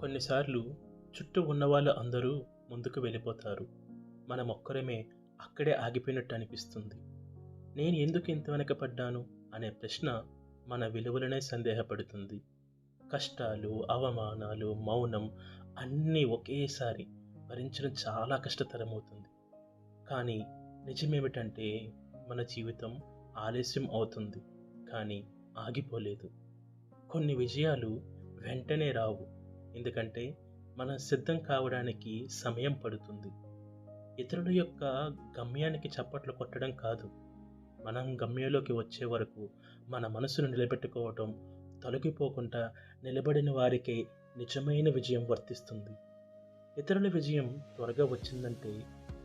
కొన్నిసార్లు చుట్టూ ఉన్నవాళ్ళు అందరూ ముందుకు వెళ్ళిపోతారు. మనం ఒక్కరమే అక్కడే ఆగిపోయినట్టు అనిపిస్తుంది. నేను ఎందుకు ఇంత వెనకపడ్డాను అనే ప్రశ్న మన విలువలనే సందేహపడుతుంది. కష్టాలు అవమానాలు మౌనం అన్నీ ఒకేసారి భరించడం చాలా కష్టతరమవుతుంది. కానీ నిజమేమిటంటే మన జీవితం ఆలస్యం అవుతుంది. కానీ ఆగిపోలేదు. కొన్ని విజయాలు వెంటనే రావు. ఎందుకంటే మనం సిద్ధం కావడానికి సమయం పడుతుంది. ఇతరుల యొక్క గమ్యానికి చప్పట్లు కొట్టడం కాదు. మనం గమ్యంలోకి వచ్చే వరకు మన మనసును నిలబెట్టుకోవటం తొలగిపోకుండా నిలబడిన వారికే నిజమైన విజయం వర్తిస్తుంది. ఇతరుల విజయం త్వరగా వచ్చిందంటే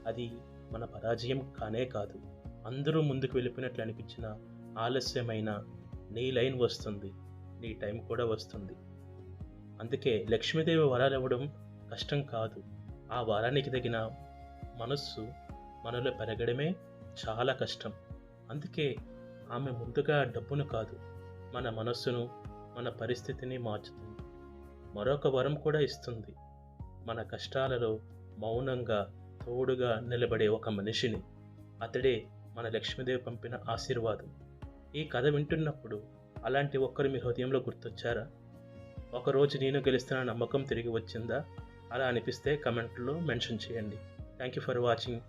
అది మన పరాజయం కానే కాదు. అందరూ ముందుకు వెళ్ళిపోయినట్లు అనిపించిన ఆలస్యమైన నీ లైన్ వస్తుంది. నీ టైం కూడా వస్తుంది. అందుకే లక్ష్మీదేవి వరాలు ఇవ్వడం కష్టం కాదు. ఆ వరానికి తగిన మనస్సు మనలో పెరగడమే చాలా కష్టం. అందుకే ఆమె ముందుగా డబ్బును కాదు మన మనస్సును మన పరిస్థితిని మార్చుతుంది. మరొక వరం కూడా ఇస్తుంది. మన కష్టాలలో మౌనంగా తోడుగా నిలబడే ఒక మనిషిని అతడే మన లక్ష్మీదేవి పంపిన ఆశీర్వాదం. ఈ కథ వింటున్నప్పుడు అలాంటి ఒక్కరు మీ హృదయంలో గుర్తొచ్చారా? ఒకరోజు నేను గెలుస్తున్న నమ్మకం తిరిగి వచ్చిందా? అలా అనిపిస్తే కమెంట్లో మెన్షన్ చేయండి. Thank you for watching.